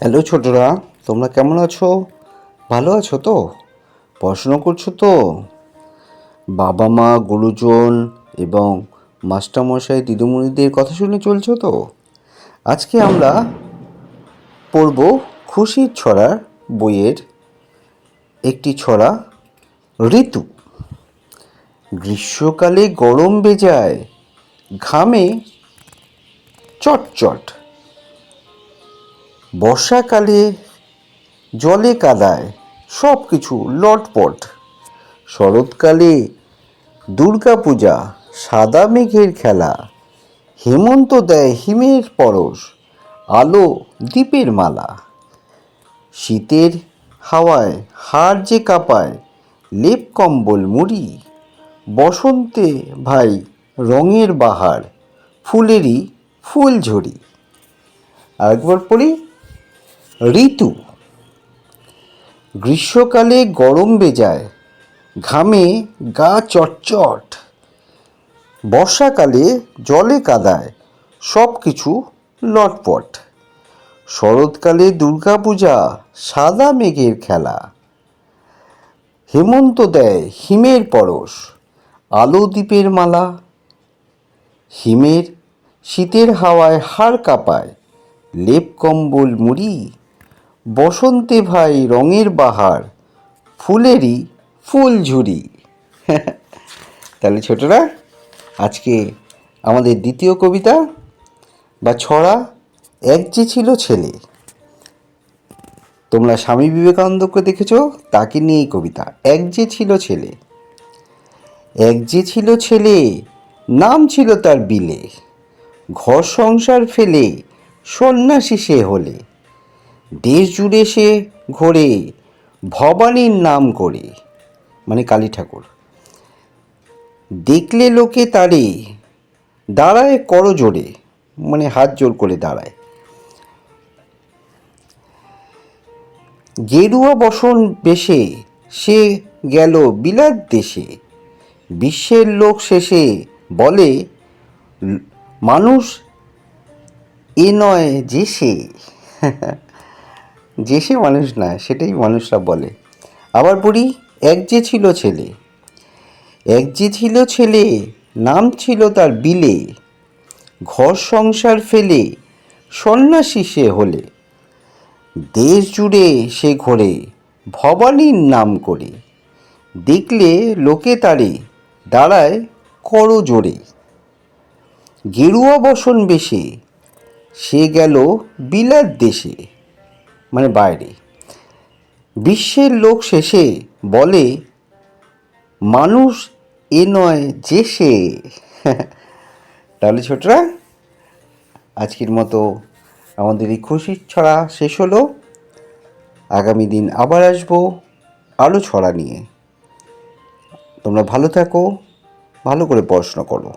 Hello ছোটরা, তোমরা কেমন আছো? ভালো আছো তো? পড়াশোনা করছ তো? বাবা মা, গুরুজন এবং মাস্টারমশাই, দিদিমণিদের কথা শুনে চলছো তো? আজকে আমরা পড়ব খুশির ছড়ার বইয়ের একটি ছড়া, ঋতু। গ্রীষ্মকালে গরম বেজায়, ঘামে চটচট। বর্ষাকালে জলে কাদায় সব কিছু লটপট। শরৎকালে দুর্গাপূজা, সাদা মেঘের খেলা, হেমন্ত দেয় হিমের পরশ, আলো দ্বীপের মালা। শীতের হাওয়ায় হাড় যে কাঁপায় লেপ কম্বল মুড়ি, বসন্তে ভাই রঙের বাহার, ফুলেরই ফুল ঝরি। আরেকবার পড়ি। ঋতু। গ্রীষ্মকালে গরম বেজায়, ঘামে গা চটচট। বর্ষাকালে জলে কাদায় সব কিছু লটপট। শরৎকালে দুর্গাপূজা, সাদা মেঘের খেলা। হেমন্ত দেয় হিমের পরশ, আলো দ্বীপের মালা। হিমের, শীতের হাওয়ায় হাড় কাঁপায়, লেপ কম্বল মুড়ি। বসন্তে ভাই রঙের বাহার, ফুলেরই ফুল ঝুরি। তাহলে ছোটরা, আজকে আমাদের দ্বিতীয় কবিতা বা ছড়া, এক যে ছিল ছেলে। তোমরা স্বামী বিবেকানন্দকে দেখেছ? তাকে নিয়ে এই কবিতা, এক যে ছিল ছেলে। এক যে ছিল ছেলে, নাম ছিল তার বিলে। ঘর সংসার ফেলে, সন্ন্যাসী সে হলে। দেশ জুড়ে সে ঘোরে ভবানীর নাম করে মানে কালী ঠাকুর। দেখলে লোকে তারে, দাঁড়ায় করো জোরে মানে হাত জোর করে দাঁড়ায়। গেরুয়া বসন বেশে সে গেল বিলাত দেশে। বিশ্বের লোক শেষে বলে, মানুষ এ নয় যে সে। যে সে মানুষ না, সেটাই মানুষরা বলে। আবার পড়ি এক যে ছিল ছেলে। এক যে ছিল ছেলে, নাম ছিল তার বিলে। ঘর সংসার ফেলে, সন্ন্যাসী সে হলে। দেশ জুড়ে সে ঘোরে, ভবানীর নাম করে। দেখলে লোকে তারে, দাঁড়ায় করো জোরে। গেরুয়া বসন বেশে, সে গেল বিলাত দেশে। মানে বাইরে। বিশ্বের লোক শেষে বলে, মানুষ এ নয় যে সে। তাহলে ছোটরা, আজকের মতো আমাদের এই খুশির ছড়া শেষ হলো। আগামী দিন আবার আসব আরও ছড়া নিয়ে। তোমরা ভালো থাকো, ভালো করে পড়াশোনা করো।